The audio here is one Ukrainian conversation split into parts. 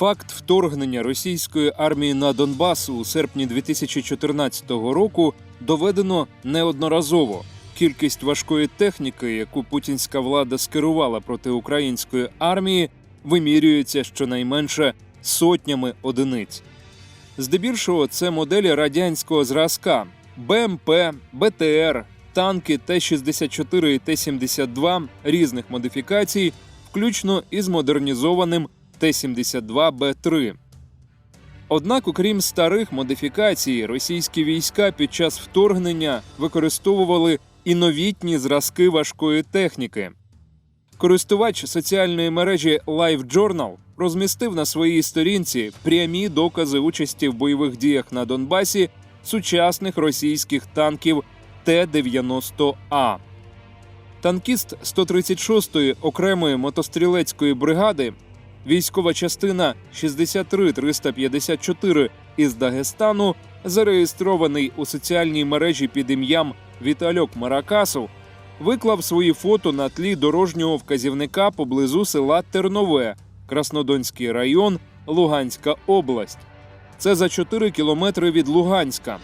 Факт вторгнення російської армії на Донбас у серпні 2014 року доведено неодноразово. Кількість важкої техніки, яку путінська влада скерувала проти української армії, вимірюється щонайменше сотнями одиниць. Здебільшого це моделі радянського зразка БМП, БТР, танки Т-64 і Т-72 різних модифікацій, включно із модернізованим Т-72Б3. Однак, окрім старих модифікацій, російські війська під час вторгнення використовували і новітні зразки важкої техніки. Користувач соціальної мережі LiveJournal розмістив на своїй сторінці прямі докази участі в бойових діях на Донбасі сучасних російських танків Т-90А. Танкіст 136-ї окремої мотострілецької бригади, військова частина 63354 із Дагестану, зареєстрований у соціальній мережі під ім'ям Вітальок Маракасов, виклав свої фото на тлі дорожнього вказівника поблизу села Тернове, Краснодонський район, Луганська область. Це за 4 кілометри від Луганська.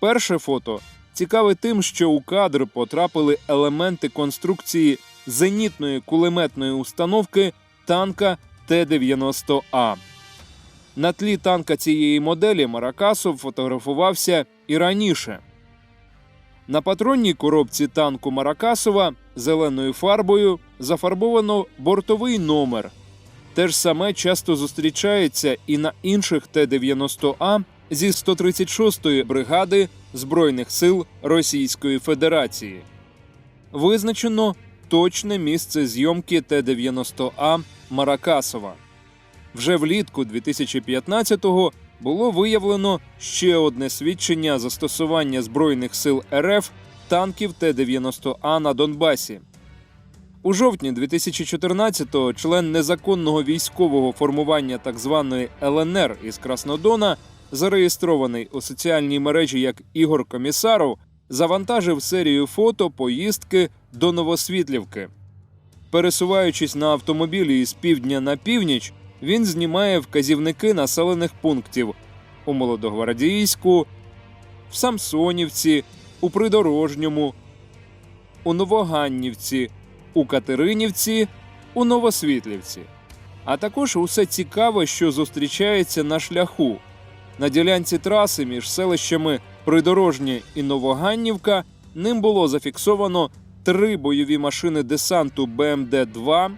Перше фото цікаве тим, що у кадр потрапили елементи конструкції зенітної кулеметної установки танка Т-90А. На тлі танка цієї моделі Маракасов фотографувався і раніше. На патронній коробці танку Маракасова зеленою фарбою зафарбовано бортовий номер. Те ж саме часто зустрічається і на інших Т-90А зі 136-ї бригади Збройних сил Російської Федерації. Визначено точне місце зйомки Т-90А Маракасова. Вже влітку 2015-го було виявлено ще одне свідчення застосування збройних сил РФ танків Т-90А на Донбасі. У жовтні 2014-го член незаконного військового формування так званої ЛНР із Краснодона, зареєстрований у соціальній мережі як Ігор Комісаров, завантажив серію фото поїздки до Новосвітлівки. Пересуваючись на автомобілі із півдня на північ, він знімає вказівники населених пунктів у Молодогвардійську, в Самсонівці, у Придорожньому, у Новоганнівці, у Катеринівці, у Новосвітлівці. А також усе цікаве, що зустрічається на шляху. На ділянці траси між селищами Придорожнє і Новоганнівка ним було зафіксовано три бойові машини десанту БМД-2,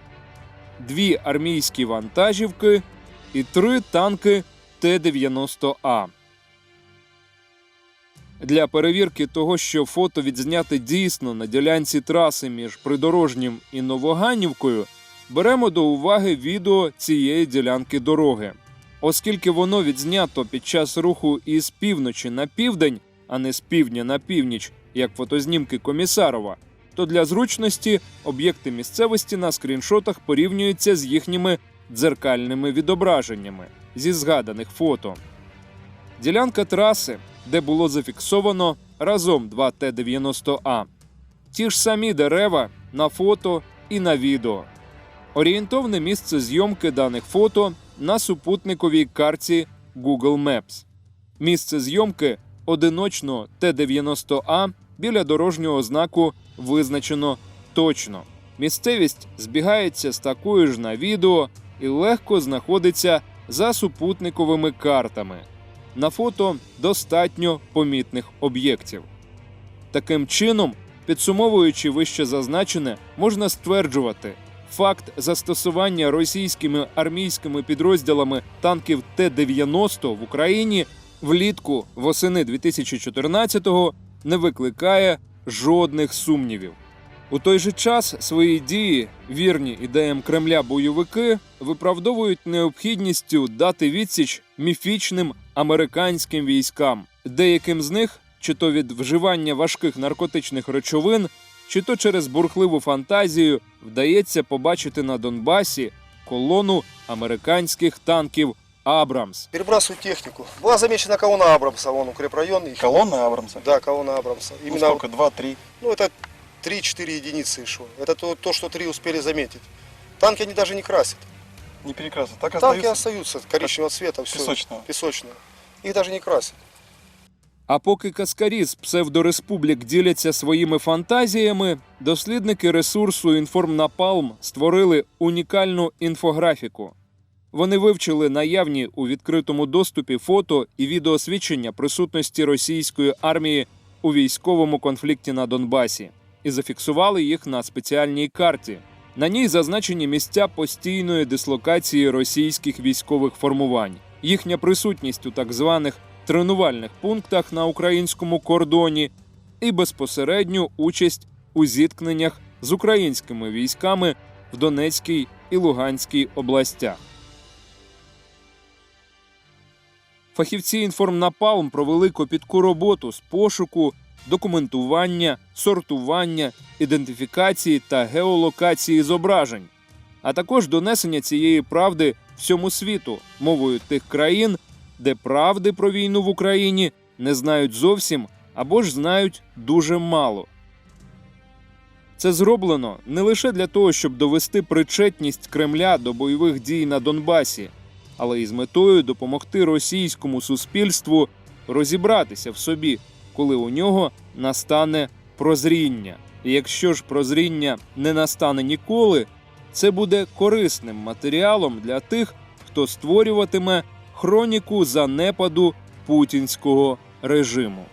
дві армійські вантажівки і три танки Т-90А. Для перевірки того, що фото відзняте дійсно на ділянці траси між Придорожнім і Новоганнівкою, беремо до уваги відео цієї ділянки дороги. Оскільки воно відзнято під час руху із півночі на південь, а не з півдня на північ, як фотознімки Комісарова, то для зручності об'єкти місцевості на скріншотах порівнюються з їхніми дзеркальними відображеннями зі згаданих фото. Ділянка траси, де було зафіксовано разом два Т-90А. Ті ж самі дерева на фото і на відео. Орієнтовне місце зйомки даних фото на супутниковій карті Google Maps. Місце зйомки одиночного Т-90А біля дорожнього знаку визначено точно. Місцевість збігається з такою ж на відео і легко знаходиться за супутниковими картами. На фото достатньо помітних об'єктів. Таким чином, підсумовуючи вище зазначене, можна стверджувати, факт застосування російськими армійськими підрозділами танків Т-90 в Україні влітку восени 2014-го не викликає жодних сумнівів. У той же час свої дії, вірні ідеям Кремля бойовики, виправдовують необхідністю дати відсіч міфічним американським військам, деяким з них, чи то від вживання важких наркотичних речовин, чи то через бурхливу фантазію, вдається побачити на Донбасі колону американських танків Абрамс. Перебрасывают технику. Была замечена колонна Абрамса, вон укрепрайон. И... Колонна Абрамса? Да, колонна Абрамса. Ну, Именно, сколько? Два, три? ну это 3-4 единицы еще. Это то, то, что три успели заметить. Танки они даже не красят. Не перекрасят. Так Танки остаются остаются коричневого цвета, все. песочного. Песочные. Их даже не красят. А поки каскарі з псевдореспублік діляться своїми фантазіями, дослідники ресурсу Інформнапалм створили унікальну інфографіку. Вони вивчили наявні у відкритому доступі фото і відеосвідчення присутності російської армії у військовому конфлікті на Донбасі і зафіксували їх на спеціальній карті. На ній зазначені місця постійної дислокації російських військових формувань, їхня присутність у так званих тренувальних пунктах на українському кордоні і безпосередню участь у зіткненнях з українськими військами в Донецькій і Луганській областях. Фахівці інформнапалм провели копітку роботу з пошуку, документування, сортування, ідентифікації та геолокації зображень, а також донесення цієї правди всьому світу мовою тих країн, де правди про війну в Україні не знають зовсім або ж знають дуже мало. Це зроблено не лише для того, щоб довести причетність Кремля до бойових дій на Донбасі, але й з метою допомогти російському суспільству розібратися в собі, коли у нього настане прозріння. І якщо ж прозріння не настане ніколи, це буде корисним матеріалом для тих, хто створюватиме хроніку занепаду путінського режиму.